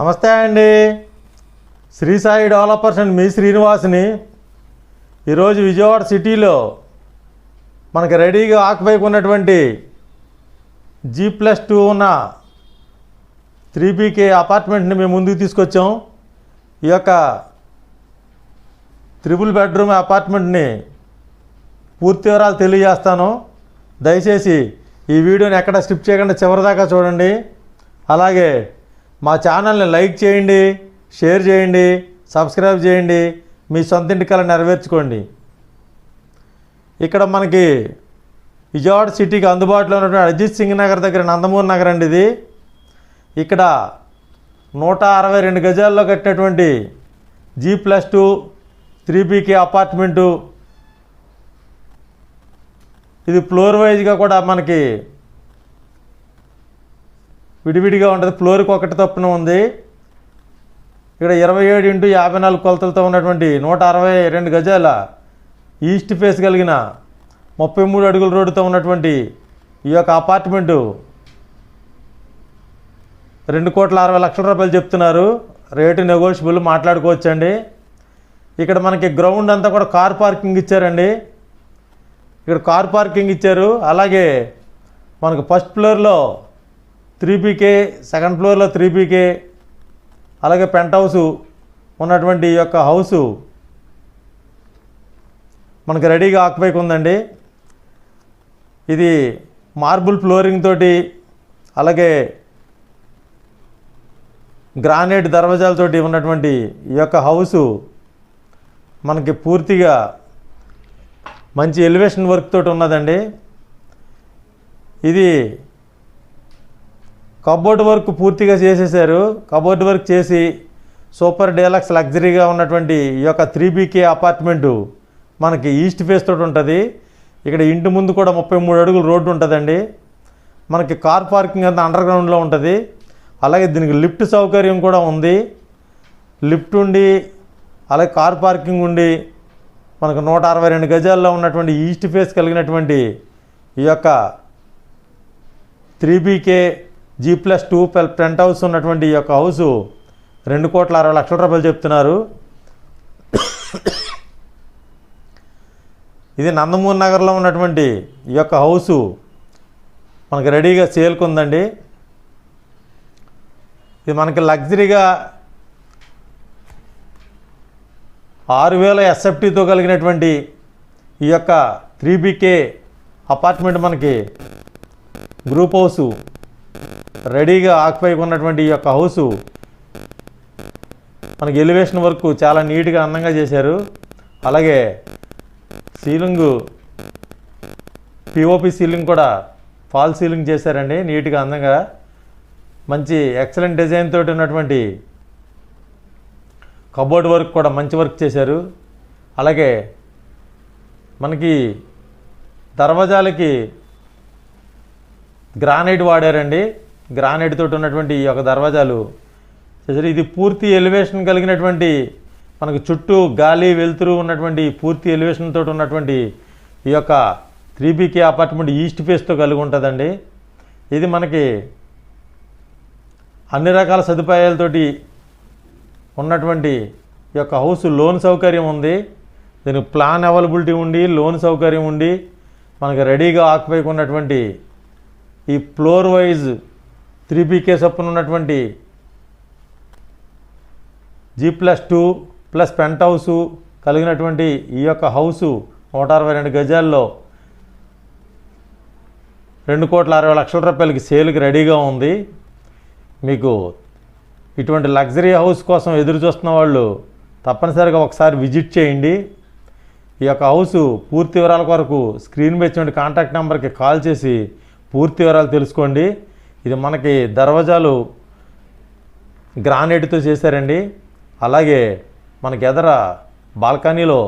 నమస్తే అండి. Shri Sai developers and మీ శ్రీనివాస్ని ఈరోజు విజయవాడ సిటీలో మనకి రెడీగా ఆక్యుపైకి ఉన్నటువంటి జీ ప్లస్ టూ ఉన్న త్రీ బీకే అపార్ట్మెంట్ని మేము ముందుకు తీసుకొచ్చాం. ఈ యొక్క త్రిబుల్ బెడ్రూమ్ అపార్ట్మెంట్ని పూర్తి వివరాలు తెలియజేస్తాను. దయచేసి ఈ వీడియోని ఎక్కడ స్కిప్ చేయకుండా చివరిదాకా చూడండి. అలాగే మా ఛానల్ని లైక్ చేయండి షేర్ చేయండి సబ్స్క్రైబ్ చేయండి మీ సొంత ఇంటి కళ నెరవేర్చుకోండి. ఇక్కడ మనకి విజయవాడ సిటీకి అందుబాటులో ఉన్నటువంటి అజిత్ సింగ్ నగర్ దగ్గర నందమూరి నగర్ అండి ఇది. ఇక్కడ నూట అరవై రెండు గజాల్లో కట్టినటువంటి G plus two three BK apartment. ఇది ఫ్లోర్ వైజ్గా కూడా మనకి విడివిడిగా ఉంటుంది. ఫ్లోర్కి ఒకటి తప్పున ఉంది. ఇక్కడ ఇరవై ఏడు ఇంటూ యాభై నాలుగు కొలతలతో ఉన్నటువంటి నూట అరవై రెండు గజాల ఈస్ట్ ఫేస్ కలిగిన ముప్పై మూడు అడుగుల రోడ్డుతో ఉన్నటువంటి ఈ యొక్క అపార్ట్మెంటు రెండు కోట్ల అరవై లక్షల రూపాయలు చెప్తున్నారు. రేటు నెగోషియబుల్ మాట్లాడుకోవచ్చండి. ఇక్కడ మనకి గ్రౌండ్ అంతా కూడా కార్ పార్కింగ్ ఇచ్చారండి. ఇక్కడ కార్ పార్కింగ్ ఇచ్చారు. అలాగే మనకు ఫస్ట్ ఫ్లోర్లో త్రీ పీకే సెకండ్ ఫ్లోర్లో త్రీ పీకే అలాగే పెంట్ హౌస్ ఉన్నటువంటి ఈ యొక్క హౌసు మనకు రెడీగా ఆక్యుపైకి ఉందండి. ఇది మార్బుల్ ఫ్లోరింగ్ తోటి అలాగే గ్రానైట్ దర్వాజాలతోటి ఉన్నటువంటి ఈ యొక్క హౌసు మనకి పూర్తిగా మంచి ఎలివేషన్ వర్క్ తోటి ఉన్నదండి. ఇది కబోర్డ్ వర్క్ పూర్తిగా చేసేసారు కబోర్డ్ వర్క్ చేసి సూపర్ డీలక్స్ లగ్జరీగా ఉన్నటువంటి ఈ యొక్క త్రీ బీకే అపార్ట్మెంటు మనకి ఈస్ట్ ఫేస్ తోటి ఉంటుంది. ఇక్కడ ఇంటి ముందు కూడా ముప్పై మూడు అడుగులు రోడ్డు ఉంటుందండి. మనకి కార్ పార్కింగ్ అంతా అండర్ గ్రౌండ్లో ఉంటుంది. అలాగే దీనికి లిఫ్ట్ సౌకర్యం కూడా ఉంది. లిఫ్ట్ ఉండి అలాగే కార్ పార్కింగ్ ఉండి మనకు నూట అరవై రెండు గజాల్లో ఉన్నటువంటి ఈస్ట్ ఫేస్ కలిగినటువంటి ఈ యొక్క three BK G plus two penthouse ఉన్నటువంటి ఈ యొక్క హౌసు రెండు కోట్ల అరవై లక్షల రూపాయలు చెప్తున్నారు. ఇది నందమూరి నగర్లో ఉన్నటువంటి ఈ యొక్క హౌసు మనకి రెడీగా సేల్కుందండి ఇది మనకి లగ్జరీగా ఆరు వేల ఎస్ఎఫ్టీతో కలిగినటువంటి ఈ యొక్క త్రీ బీకే అపార్ట్మెంట్ మనకి గ్రూప్ హౌసు రెడీగా ఆక్యుపై ఉన్నటువంటి ఈ యొక్క హౌసు మనకి ఎలివేషన్ వర్క్ చాలా నీట్గా అందంగా చేశారు. అలాగే సీలింగు పిఓపి సీలింగ్ కూడా ఫాల్ సీలింగ్ చేశారండి నీట్గా అందంగా. మంచి ఎక్సలెంట్ డిజైన్ తోటి ఉన్నటువంటి కబోర్డ్ వర్క్ కూడా మంచి వర్క్ చేశారు. అలాగే మనకి దర్వాజాలకి గ్రానైట్ వాడారండి. గ్రానైట్ తోటి ఉన్నటువంటి ఈ యొక్క దర్వాజాలు. ఇది పూర్తి ఎలివేషన్ కలిగినటువంటి మనకు చుట్టూ గాలి వెలుతురు ఉన్నటువంటి పూర్తి ఎలివేషన్ తోటి ఉన్నటువంటి ఈ యొక్క త్రీ బీకే అపార్ట్మెంట్ ఈస్ట్ ఫేస్తో కలిగి ఉంటుందండి. ఇది మనకి అన్ని రకాల సదుపాయాలతోటి ఉన్నటువంటి ఈ యొక్క హౌస్ లోన్ సౌకర్యం ఉంది. దీనికి ప్లాన్ అవైలబిలిటీ ఉండి లోన్ సౌకర్యం ఉండి మనకి రెడీగా ఆక్యుపై ఉన్నటువంటి ఈ ఫ్లోర్ వైజ్ త్రీ బీకే చొప్పున ఉన్నటువంటి G plus two plus penthouse కలిగినటువంటి ఈ యొక్క హౌసు నూట అరవై రెండు గజాల్లో రెండు కోట్ల అరవై లక్షల రూపాయలకి సేల్కి రెడీగా ఉంది. మీకు ఇటువంటి లగ్జరీ హౌస్ కోసం ఎదురు చూస్తున్న వాళ్ళు తప్పనిసరిగా ఒకసారి విజిట్ చేయండి. ఈ యొక్క హౌస్ పూర్తి వివరాల కొరకు స్క్రీన్ మీద కాంటాక్ట్ నెంబర్కి కాల్ చేసి పూర్తి వివరాలు తెలుసుకోండి. ఇది మనకి దర్వాజాలు గ్రానైట్తో చేశారండి. అలాగే మనకి ఎదర బాల్కనీలో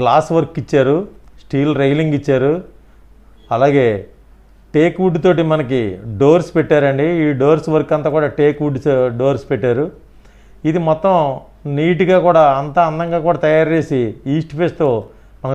గ్లాస్ వర్క్ ఇచ్చారు స్టీల్ రైలింగ్ ఇచ్చారు. అలాగే టేక్ వుడ్ తోటి మనకి డోర్స్ పెట్టారండి. ఈ డోర్స్ వర్క్ అంతా కూడా టేక్ వుడ్ డోర్స్ పెట్టారు. ఇది మొత్తం నీట్గా కూడా అంతా అందంగా కూడా తయారు చేసి ఈస్ట్ ఫేస్తో